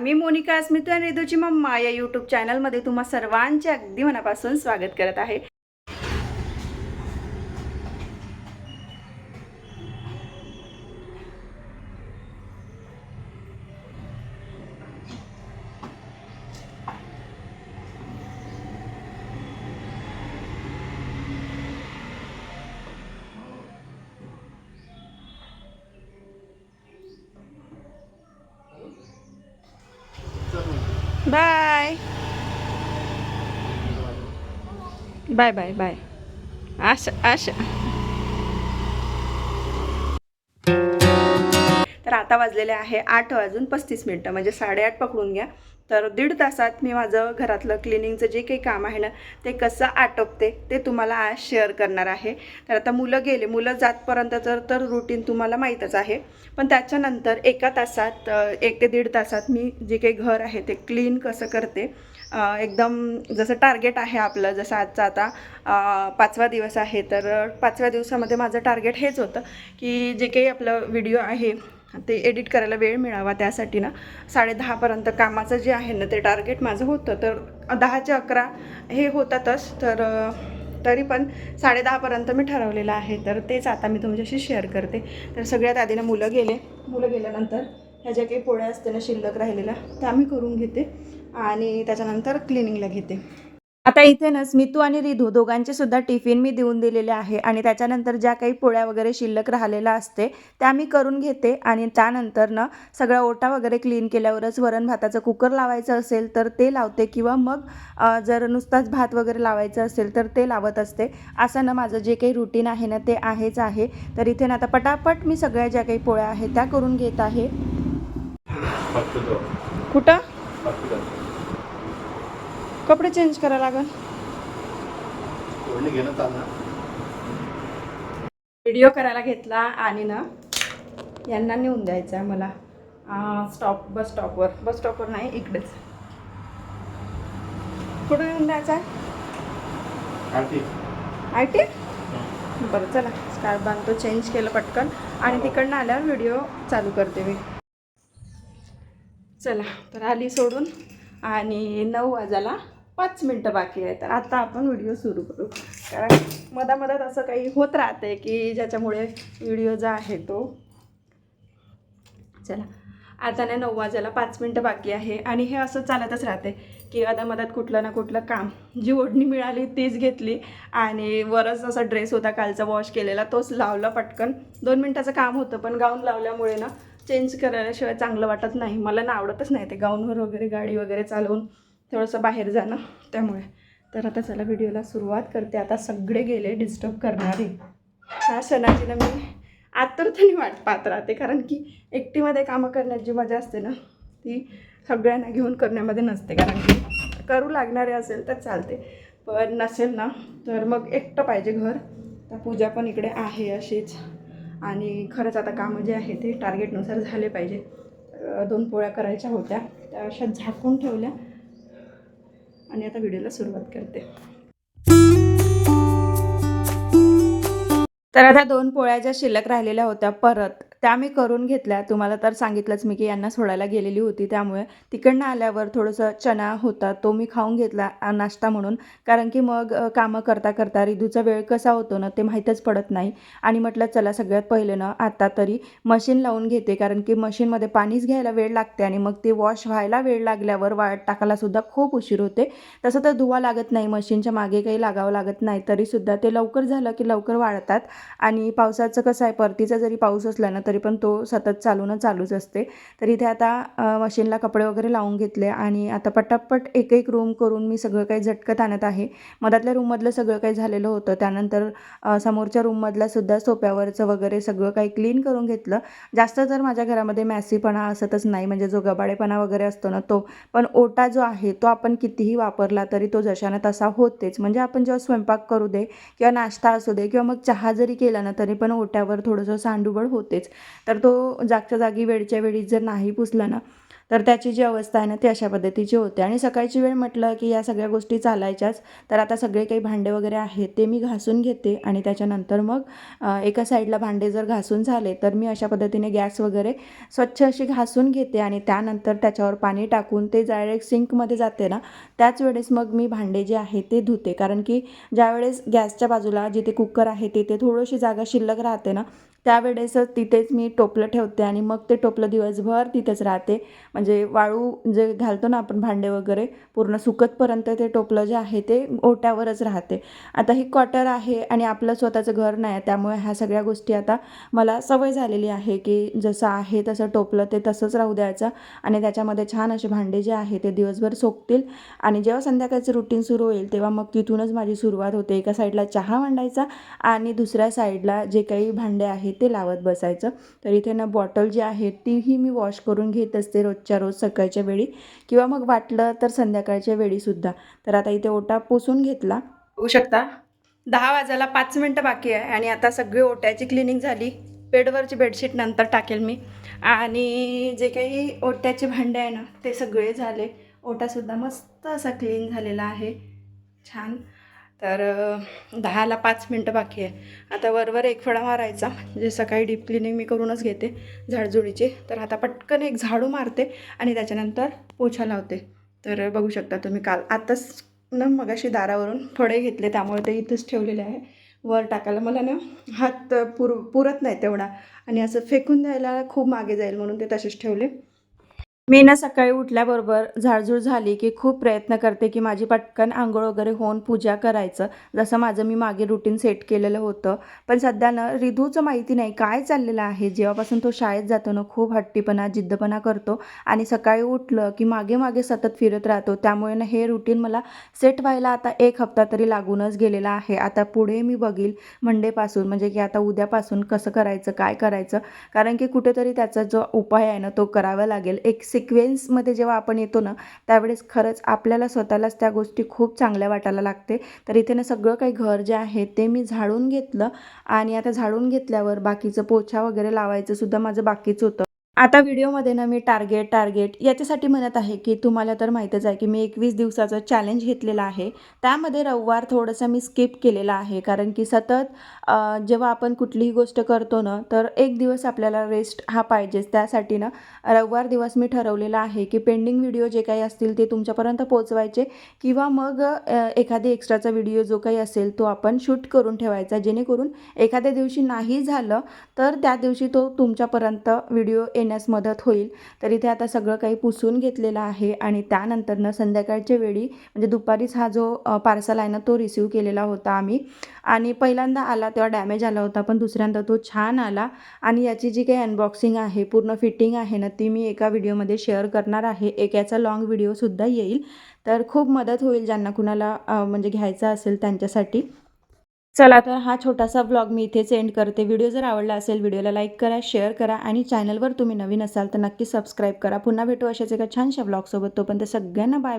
मी मोनिका स्मिता आणि रिदूची मम्मा या यूट्यूब चॅनलमध्ये तुम्हा सर्वांचे अगदी मनापासून स्वागत करत आहे. बाय. Bye bye bye. आशा आशा. तर आता वाजलेले आहे आठ वाजून पस्तीस मिनटं म्हणजे साडेआठ पकडून घ्या. तर दीड तासात मी माझं घरातलं क्लिनिंगचं जे काही काम आहे ना ते कसं आटोपते ते तुम्हाला आज शेअर करणार आहे. तर आता मुलं गेले मुलं जातपर्यंत तर तर रुटीन तुम्हाला माहीतच आहे. पण त्याच्यानंतर एका तासात एक ते दीड तासात मी जे काही घर आहे ते क्लीन कसं करते एकदम जसं टार्गेट आहे आपलं जसं आजचा आता पाचवा दिवस आहे तर पाचव्या दिवसामध्ये माझं टार्गेट हेच होतं की जे काही आपलं व्हिडिओ आहे ते एडिट करायला वेळ मिळावा त्यासाठी ना. साडेदहापर्यंत कामाचं जे आहे ना ते टार्गेट माझं होतं. तर दहाचे अकरा हे होतातच. तर तरी पण साडेदहापर्यंत मी ठरवलेलं आहे. तर तेच आता मी तुमच्याशी शेअर करते. तर सगळ्यात आधी ना मुलं गेले. मुलं गेल्यानंतर ह्या ज्या काही पोळ्या असते ना शिल्लक राहिलेल्या त्या मी करून घेते. आणि त्याच्यानंतर क्लिनिंगला घेते. आता इथे ना स्मितू आणि रिधू दोघांचे सुद्धा टिफिन मी देऊन दिलेले आहे आणि त्याच्यानंतर ज्या काही पोळ्या वगैरे शिल्लक राहिलेल्या असते त्या मी करून घेते आणि त्यानंतर ना सगळा ओटा वगैरे क्लीन केल्यावरच वरण भाताचं कुकर लावायचं असेल तर ते लावते किंवा मग जर नुसताच भात वगैरे लावायचं असेल तर ते लावत असते. असं ना माझं जे काही रुटीन आहे ना ते आहेच आहे. तर इथे ना आता पटापट मी सगळ्या ज्या काही पोळ्या आहेत त्या करून घेत आहे. कुठं. कपडे चेंज करायला लागल. व्हिडिओ करायला घेतला आणि ना यांना नेऊन द्यायचं आहे मला. स्टॉप बस स्टॉपवर बस स्टॉपवर नाही इकडेच. कुठं नेऊन द्यायचं आहे? आय टी बरं चला. स्कार्फ बांधतो चेंज केलं पटकन. आणि तिकडनं आल्यावर व्हिडिओ चालू करते मी. चला तर आली सोडून. आणि नऊ वाजायला. पाच मिनटं बाकी आहे तर आता आपण व्हिडिओ सुरू करू. कारण मधामधात असं काही होत राहते की ज्याच्यामुळे व्हिडिओ जो आहे तो चला. आता नाही नऊ वाजायला पाच मिनटं बाकी आहे. आणि हे असं चालतच राहते की अदामधात कुठलं ना कुठलं काम जी ओढणी मिळाली तीच घेतली. आणि वरच असा ड्रेस होता कालचा वॉश केलेला तोच लावला पटकन. दोन मिनटाचं काम होतं पण गाऊन लावल्यामुळे ना चेंज करायल्याशिवाय चांगलं वाटत नाही. मला ना आवडतच नाही ते गाऊनवर वगैरे गाडी वगैरे चालवून. थोडंसं बाहेर जाणं त्यामुळे. तर आता चला व्हिडिओला सुरुवात करते. आता सगळे गेले डिस्टर्ब करणारे. ह्या सणाची मी आतुरतेने वाट पाहत राहते. कारण की एकटीमध्ये कामं करण्याची जी मजा असते ना ती सगळ्यांना घेऊन करण्यामध्ये नसते. कारण की करू लागणारे असेल तर चालते. पण नसेल ना तर मग एकटं पाहिजे घर. तर पूजा पण इकडे आहे अशीच. आणि खरंच आता कामं जे आहे ते टार्गेटनुसार झाले पाहिजे. दोन पोळ्या करायच्या होत्या. त्या अशा झाकून ठेवल्या. आणि आता व्हिडिओला सुरुवात करते. तर आता दोन पोळ्या ज्या शिल्लक राहिलेल्या होत्या परत त्या मी करून घेतल्या. तुम्हाला तर सांगितलंच मी की यांना सोडायला गेलेली होती. त्यामुळे तिकडनं आल्यावर थोडंसं चणा होता तो मी खाऊन घेतला नाश्ता म्हणून. कारण की मग कामं करता करता रिदूचा वेळ कसा होतो ना ते माहीतच पडत नाही. आणि म्हटलं चला सगळ्यात पहिले ना आता तरी मशीन लावून घेते. कारण की मशीनमध्ये पाणीच घ्यायला वेळ लागते आणि मग ते वॉश व्हायला वेळ लागल्यावर वाळत टाकायलासुद्धा खूप उशीर होते. तसं तर धुवा लागत नाही मशीनच्या मागे काही लागावं लागत नाही. तरीसुद्धा ते लवकर झालं की लवकर वाळतात. आणि पावसाचं कसं आहे परतीचा जरी पाऊस असला ना तरी पण तो सतत चालून चालूच असते. तर इथे आता मशीनला कपडे वगैरे लावून घेतले आणि आता पटापट एक एक रूम करून मी सगळं काही झटकत आणत आहे. मधातल्या रूममधलं सगळं काही झालेलं होतं. त्यानंतर समोरच्या रूममधला सुद्धा सोप्यावरचं वगैरे सगळं काही क्लीन करून घेतलं. जास्त तर माझ्या घरामध्ये मॅसीपणा असतच नाही म्हणजे जो गबाडेपणा वगैरे असतो ना तो पण ओटा जो आहे तो आपण कितीही वापरला तरी तो जशानं तसा होतेच. म्हणजे आपण जेव्हा स्वयंपाक करू दे किंवा नाश्ता असू दे किंवा मग चहा जरी केला ना तरी पण ओट्यावर थोडंसं सांडूबळ होतेच. तर तो जागच्या जागी वेळच्या वेळी जर नाही पुसला ना तर त्याची जी अवस्था आहे ना ती अशा पद्धतीची होते. आणि सकाळची वेळ म्हटलं की या सगळ्या गोष्टी चालायच्याच तर आता सगळे काही भांडे वगैरे आहेत ते मी घासून घेते. आणि त्याच्यानंतर मग एका साईडला भांडे जर घासून झाले तर मी अशा पद्धतीने गॅस वगैरे स्वच्छ अशी घासून घेते. आणि त्यानंतर त्याच्यावर पाणी टाकून ते डायरेक्ट सिंकमध्ये जाते ना त्याच वेळेस मग मी भांडे जे आहे ते धुते. कारण की ज्यावेळेस गॅसच्या बाजूला जिथे कुकर आहे तिथे थोडीशी जागा शिल्लक राहते ना त्यावेळेसच तिथेच मी टोपलं ठेवते. आणि मग ते टोपलं दिवसभर तिथेच राहते. म्हणजे वाळू जे घालतो ना आपण भांडे वगैरे पूर्ण सुकतपर्यंत ते टोपलं जे आहे ते ओट्यावरच राहते. आता ही क्वार्टर आहे आणि आपलं स्वतःचं घर नाही आहे त्यामुळे ह्या सगळ्या गोष्टी आता मला सवय झालेली आहे की जसं आहे तसं टोपलं ते तसंच राहू द्यायचं आणि त्याच्यामध्ये छान असे भांडे जे आहे ते दिवसभर सोकतील आणि जेव्हा संध्याकाळचं रुटीन सुरू होईल तेव्हा मग तिथूनच माझी सुरुवात होते. एका साईडला चहा मांडायचा आणि दुसऱ्या साईडला जे काही भांडे आहेत ते लावत बसायचं. तर इथे ना बॉटल जी आहे तीही मी वॉश करून घेत असते रोजच्या रोज सकाळच्या वेळी किंवा मग वाटलं तर संध्याकाळच्या वेळीसुद्धा तर आता इथे ओटा पुसून घेतला. होऊ शकता दहा वाजायला पाच मिनटं बाकी आहे आणि आता सगळी ओट्याची क्लिनिंग झाली. बेडवरची बेडशीट नंतर टाकेल मी. आणि जे काही ओट्याचे भांडे आहे ना ते सगळे झाले. ओटासुद्धा मस्त असा क्लीन झालेला आहे. छान. तर दहाला पाच मिनटं बाकी आहे. आता वरवर एक फळा मारायचा म्हणजे सकाळी डीप क्लिनिंग मी करूनच घेते झाडझुडीची. तर आता पटकन एक झाडू मारते आणि त्याच्यानंतर पोछा लावते. तर बघू शकता तुम्ही काल आत्ताच ना मगाशी दारावरून फळे घेतले त्यामुळे ते इथंच ठेवलेले आहे. वर टाकायला मला ना हात पुर पुरत नाही तेवढा. आणि असं फेकून द्यायला खूप मागे जाईल म्हणून ते तसेच ठेवले. मी ना सकाळी उठल्याबरोबर झाडझूड झाली की खूप प्रयत्न करते की माझी पटकन आंघोळ वगैरे होऊन पूजा करायचं. जसं माझं मी मागे रुटीन सेट केलेलं होतं. पण सध्या ना रिधूचं माहिती नाही काय चाललेलं आहे. जेव्हापासून तो शाळेत जातो ना खूप हट्टीपणा जिद्दपणा करतो. आणि सकाळी उठलं की मागे मागे सतत फिरत राहतो. त्यामुळे ना हे रुटीन मला सेट व्हायला आता एक हप्ता तरी लागूनच गेलेला आहे. आता पुढे मी बघील मंडेपासून म्हणजे की आता उद्यापासून कसं करायचं काय करायचं. कारण की कुठेतरी त्याचा जो उपाय आहे ना तो करावा लागेल. एक सिक्वेन्समध्ये जेव्हा आपण येतो ना त्यावेळेस खरंच आपल्याला स्वतःलाच त्या गोष्टी खूप चांगल्या वाटायला लागते. तर इथे ना सगळं काही घर जे आहे ते मी झाडून घेतलं आणि आता झाडून घेतल्यावर बाकीचं पोछा वगैरे लावायचं सुद्धा माझं बाकीच होतं. आता व्हिडिओमध्ये ना मी टार्गेट टार्गेट याच्यासाठी म्हणत आहे की तुम्हाला तर माहीतच आहे की मी एकवीस दिवसाचं चॅलेंज घेतलेलं आहे. त्यामध्ये रविवार थोडंसं मी स्किप केलेला आहे. कारण की सतत जेव्हा आपण कुठलीही गोष्ट करतो ना तर एक दिवस आपल्याला रेस्ट हा पाहिजेच. त्यासाठी ना रविवार दिवस मी ठरवलेला आहे की पेंडिंग व्हिडिओ जे काही असतील ते तुमच्यापर्यंत पोचवायचे किंवा मग एखादी एक्स्ट्राचा व्हिडिओ जो काही असेल तो आपण शूट करून ठेवायचा. जेणेकरून एखाद्या दिवशी नाही झालं तर त्या दिवशी तो तुमच्यापर्यंत व्हिडिओ येण्यास मदत होईल. तर इथे आता सगळं काही पुसून घेतलेलं आहे आणि त्यानंतरनं संध्याकाळच्या वेळी म्हणजे दुपारीच हा जो पार्सल आहे ना तो रिसीव केलेला होता आम्ही. आणि पहिल्यांदा आला तेव्हा डॅमेज आला होता पण दुसऱ्यांदा तो छान आला. आणि याची जी काही अनबॉक्सिंग आहे पूर्ण फिटिंग आहे ना ती मी एका व्हिडिओमध्ये शेअर करणार आहे. एक याचा लॉंग व्हिडिओसुद्धा येईल. तर खूप मदत होईल ज्यांना कुणाला म्हणजे घ्यायचा असेल त्यांच्यासाठी. चला तर हा छोटासा ब्लॉग मी इथेच एंड करते. व्हिडिओ जर आवडला असेल व्हिडिओला लाईक करा शेअर करा आणि चॅनलवर तुम्ही नवीन असाल तर नक्की सबस्क्राईब करा. पुन्हा भेटू अशाच एका छानशा ब्लॉगसोबत तोपर्यंत सगळ्यांना बाय बाय